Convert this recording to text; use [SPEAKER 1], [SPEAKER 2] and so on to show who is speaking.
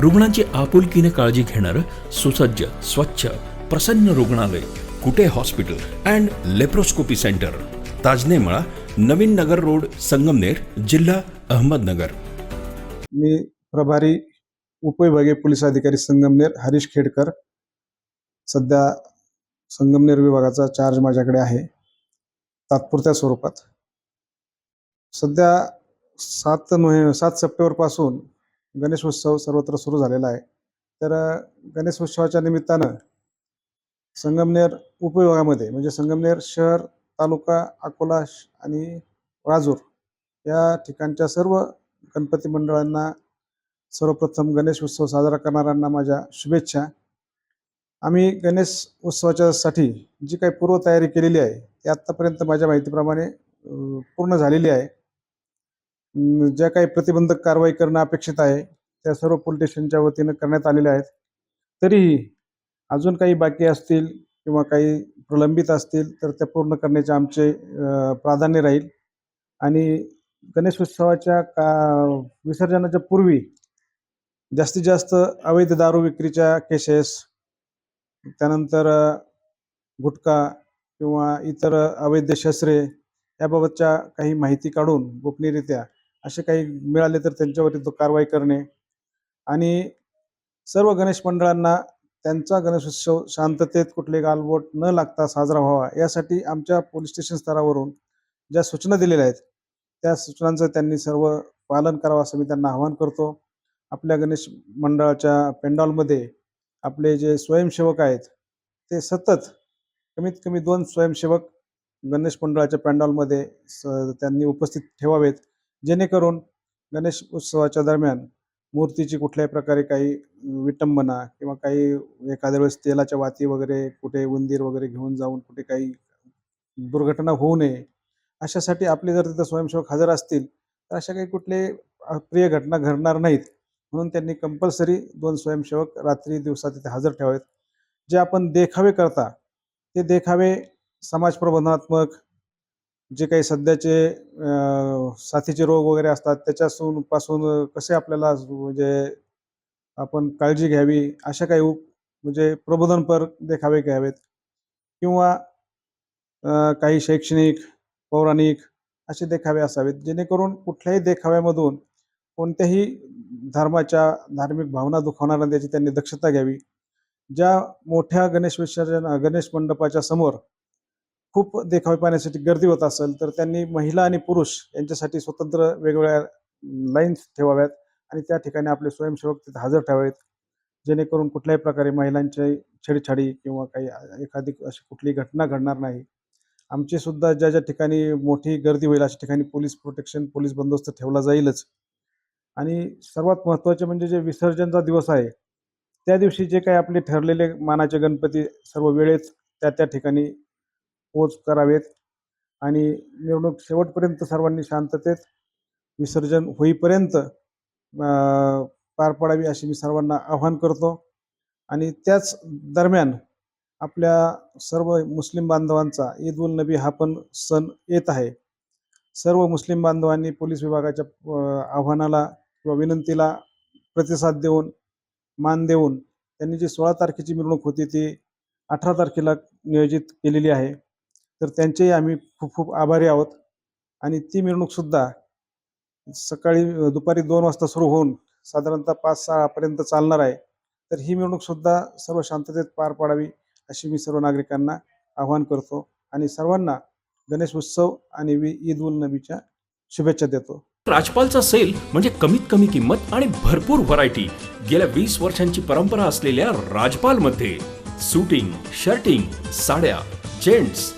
[SPEAKER 1] रुग्णांची आपुलकीने काळजी घेणारं सुसज्ज स्वच्छ प्रसन्न रुग्णालय Kute hospital and laparoscopy centre. Tajne Mala Navin Nagar road Sangamner जिल्हा अहमदनगर.
[SPEAKER 2] मी प्रभारी उपविभागीय पोलीस अधिकारी संगमनेर हरीश खेडकर. सध्या संगमनेर विभागाचा चार्ज माझ्याकडे आहे. तात्पुरत्या स्वरूपात. सध्या सात नोव्हे सात सप्टेंबरपासून गणेशोत्सव सर्वत्र सुरू झालेला आहे. तर गणेश गणेशोत्सवाच्या निमित्तानं संगमनेर उपविभागामध्ये म्हणजे संगमनेर शहर तालुका अकोला आणि राजूर या ठिकाणच्या सर्व गणपती मंडळांना सर्वप्रथम गणेश उत्सव साजरा करणाऱ्यांना माझ्या शुभेच्छा. आम्ही गणेश उत्सवाच्यासाठी जी काही पूर्वतयारी केलेली आहे ती आत्तापर्यंत माझ्या माहितीप्रमाणे पूर्ण झालेली आहे. ज्या काही प्रतिबंधक कारवाई करणं अपेक्षित आहे त्या सर्व पोलीस स्टेशनच्या वतीनं करण्यात आलेल्या आहेत. तरीही अजून काही बाकी असतील किंवा काही प्रलंबित असतील तर त्या पूर्ण करण्याचे आमचे प्राधान्य राहील. आणि गणेशोत्सवाच्या का विसर्जनाच्या पूर्वी जास्तीत जास्त अवैध दारू विक्रीच्या केसेस त्यानंतर गुटखा किंवा इतर अवैध शस्त्रे याबाबतच्या काही माहिती काढून गोपनीयरित्या असे काही मिळाले तर त्यांच्यावरती तो कारवाई करणे. आणि सर्व गणेश मंडळांना त्यांचा गणेशोत्सव शांततेत कुठले गालबोट न लागता साजरा व्हावा यासाठी आमच्या पोलीस स्टेशन स्तरावरून ज्या सूचना दिलेल्या आहेत त्या सूचनांचं त्यांनी सर्व पालन करावं असं मी त्यांना आवाहन करतो. आपल्या गणेश मंडळाच्या पेंडॉलमध्ये आपले जे स्वयंसेवक आहेत ते सतत कमीत कमी दोन स्वयंसेवक गणेश मंडळाच्या पेंडॉलमध्ये स त्यांनी उपस्थित ठेवावेत. जेणेकरून गणेश उत्सवाच्या दरम्यान मूर्तीची कुठल्याही प्रकारे काही विटंबना किंवा काही एखाद्या वेळेस तेलाच्या वाती वगैरे कुठे उंदीर वगैरे घेऊन जाऊन कुठे काही दुर्घटना होऊ नये अशासाठी आपले जर तिथं स्वयंसेवक हजर असतील तर अशा काही कुठले अप्रिय घटना घडणार नाहीत. म्हणून त्यांनी कंपल्सरी दोन स्वयंसेवक रात्री दिवसा तिथे हजर ठेवावेत. जे आपण देखावे करता ते देखावे समाज प्रबंधात्मक जे काही सध्याचे साथीचे रोग वगैरे असतात त्याच्यासून पासून कसे आपल्याला म्हणजे आपण काळजी घ्यावी अशा काही म्हणजे प्रबोधनपर देखावे घ्यावेत किंवा काही शैक्षणिक पौराणिक असे देखावे असावेत जेणेकरून कुठल्याही देखाव्यामधून कोणत्याही धर्माच्या धार्मिक भावना दुखावणार त्याची त्यांनी दक्षता घ्यावी. ज्या मोठ्या गणेश विसर्जन गणेश मंडपाच्या समोर खूप देखावे पाहण्यासाठी गर्दी होत असेल तर त्यांनी महिला आणि पुरुष यांच्यासाठी स्वतंत्र वेगवेगळ्या लाईन्स ठेवाव्यात आणि त्या ठिकाणी आपले स्वयंसेवक तिथे हजर ठेवावेत. जेणेकरून कुठल्याही प्रकारे महिलांची छेडछाडी किंवा काही एखादी अशी कुठली घटना घडणार नाही. आमची सुद्धा ज्या ज्या ठिकाणी मोठी गर्दी होईल अशा ठिकाणी पोलीस प्रोटेक्शन पोलीस बंदोबस्त ठेवला जाईलच. आणि सर्वात महत्त्वाचे म्हणजे जे विसर्जनचा दिवस आहे त्या दिवशी जे काही आपले ठरलेले मानाचे गणपती सर्व वेळेत त्या त्या ठिकाणी पोच करावेत आणि मिरवणूक शेवटपर्यंत सर्वांनी शांततेत विसर्जन होईपर्यंत पार पडावी अशी मी सर्वांना आव्हान करतो. आणि त्याच दरम्यान आपल्या सर्व मुस्लिम बांधवांचा ईद उल नबी हा पण सण येत आहे. सर्व मुस्लिम बांधवांनी पोलीस विभागाच्या आव्हानाला किंवा विनंतीला प्रतिसाद देऊन मान देऊन त्यांनी जी सोळा तारखेची मिरवणूक होती ती अठरा तारखेला नियोजित केलेली आहे. तर त्यांचेही आम्ही खूप खूप आभारी आहोत. आणि ती मिरवणूकसुद्धा सकाळी दुपारी दोन वाजता सुरू होऊन साधारणतः पाच सहापर्यंत चालणार आहे. तर ही मिरवणूकसुद्धा सर्व शांततेत पार पाडावी अशी मी सर्व नागरिकांना आवाहन करतो. आणि सर्वांना गणेश उत्सव आणि ईद उल नबीच्या शुभेच्छा देतो.
[SPEAKER 1] राजपालचा सेल म्हणजे कमीत कमी किंमत आणि भरपूर व्हरायटी गेल्या वीस वर्षांची परंपरा असलेल्या राजपाल मध्ये सुटिंग शर्टिंग साड्या जेंट्स